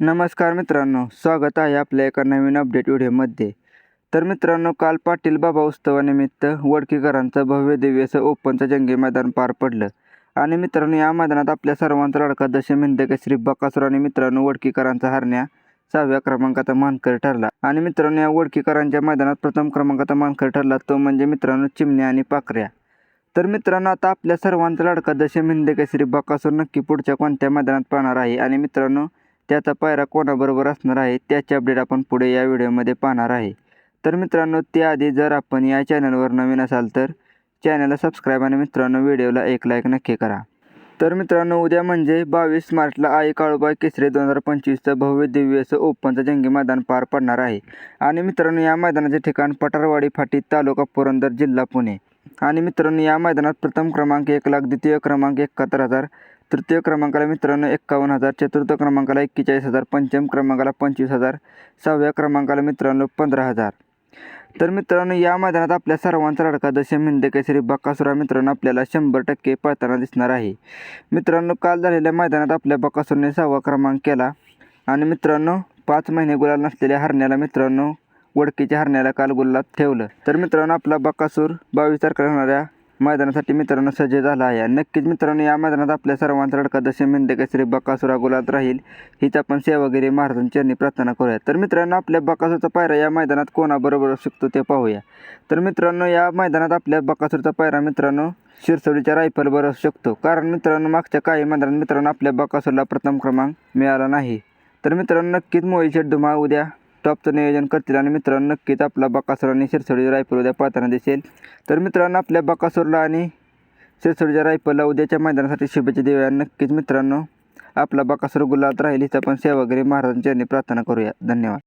नमस्कार मित्रांनो स्वागत आहे आपल्या एका नवीन अपडेट व्हिडिओमध्ये. तर मित्रांनो काल पाटील बाबा उत्सवानिमित्त वडकीकरांचं भव्य दिव्य असं ओपनचं जंगी मैदान पार पडलं. आणि मित्रांनो या मैदानात आपल्या सर्वांचा लाडका दशम श्री बकासूर आणि मित्रांनो वडकीकरांचा हरण्या सहाव्या क्रमांकाचा मानकर ठरला. आणि मित्रांनो या वडकीकरांच्या मैदानात प्रथम क्रमांकाचा मानकर ठरला तो म्हणजे मित्रांनो चिमण्या आणि पाखऱ्या. तर मित्रांनो आता आपल्या सर्वांचा लाडका दशम श्री बकासूर नक्की पुढच्या कोणत्या मैदानात पाहणार आहे? आणि मित्रांनो त्याचा पायरा कोणाबरोबर असणार आहे त्याचे अपडेट आपण पुढे या व्हिडिओमध्ये पाहणार आहे. तर मित्रांनो त्याआधी जर आपण या चॅनलवर नवीन असाल तर चॅनलला सबस्क्राईब आणि मित्रांनो व्हिडिओला एक लाईक नक्की करा. तर मित्रांनो उद्या म्हणजे बावीस मार्चला आई काळूबाई केसरी दोन हजार पंचवीसचं भव्य दिव्य असं ओपनचं जंगी मैदान पार पडणार आहे. आणि मित्रांनो या मैदानाचे ठिकाण पठारवाडी फाटी तालुका पुरंदर जिल्हा पुणे. आणि मित्रांनो या मैदानात प्रथम क्रमांक एक लाख द्वितीय क्रमांक एकाहत्तर हजार तृतीय क्रमांकाला मित्रांनो एक्कावन्न हजार चतुर्थ क्रमांकाला एक्केचाळीस हजार पंचम क्रमांकाला पंचवीस हजार सहाव्या क्रमांकाला मित्रांनो पंधरा हजार. तर मित्रांनो या मैदानात आपल्या सर्वांचा लडका दशम हिंद केसरी बकासुरा मित्रांनो आपल्याला शंभर टक्के पळताना दिसणार आहे. मित्रांनो काल झालेल्या मैदानात आपल्या बकासुरने सहावा क्रमांक केला. आणि मित्रांनो पाच महिने गुलाल नसलेल्या हरण्याला मित्रांनो वडकीच्या हरण्याला काल गुलालात ठेवलं. तर मित्रांनो आपला बकासूर बावीस तारखेला होणाऱ्या मैदानासाठी मित्रांनो सज्ज झाला आहे. नक्कीच मित्रांनो या मैदानात आपल्या सर्वांचा लडका दशम हिंद केसरी बकासुरा गुलात राहील हीच आपण सेवागिरी महाराजांची यांनी प्रार्थना करूया. तर मित्रांनो आपल्या बकासूरचा पायरा या मैदानात कोणाबरोबर शिकतो शकतो ते पाहूया. तर मित्रांनो या मैदानात आपल्या बकासूरचा पायरा मित्रांनो शिरसोडीच्या रायफल असू शकतो कारण मित्रांनो मागच्या काही मैदानात मित्रांनो आपल्या बकासूरला प्रथम क्रमांक मिळाला नाही. तर मित्रांनो नक्कीच मोहित धुमा उद्या टॉपचं नियोजन करतील आणि मित्रांनो नक्कीच आपला बकासूर आणि शिरसोडीचा रायफल उद्या पाहताना दिसेल. तर मित्रांनो आपल्या बकासूरला आणि शिरसोडीच्या रायफलला उद्याच्या मैदानासाठी शुभेच्छा देऊया. नक्कीच मित्रांनो आपला बकासूर गुलात राहील हिचा आपण सेवागिरी महाराजांच्या यांनी प्रार्थना करूया. धन्यवाद.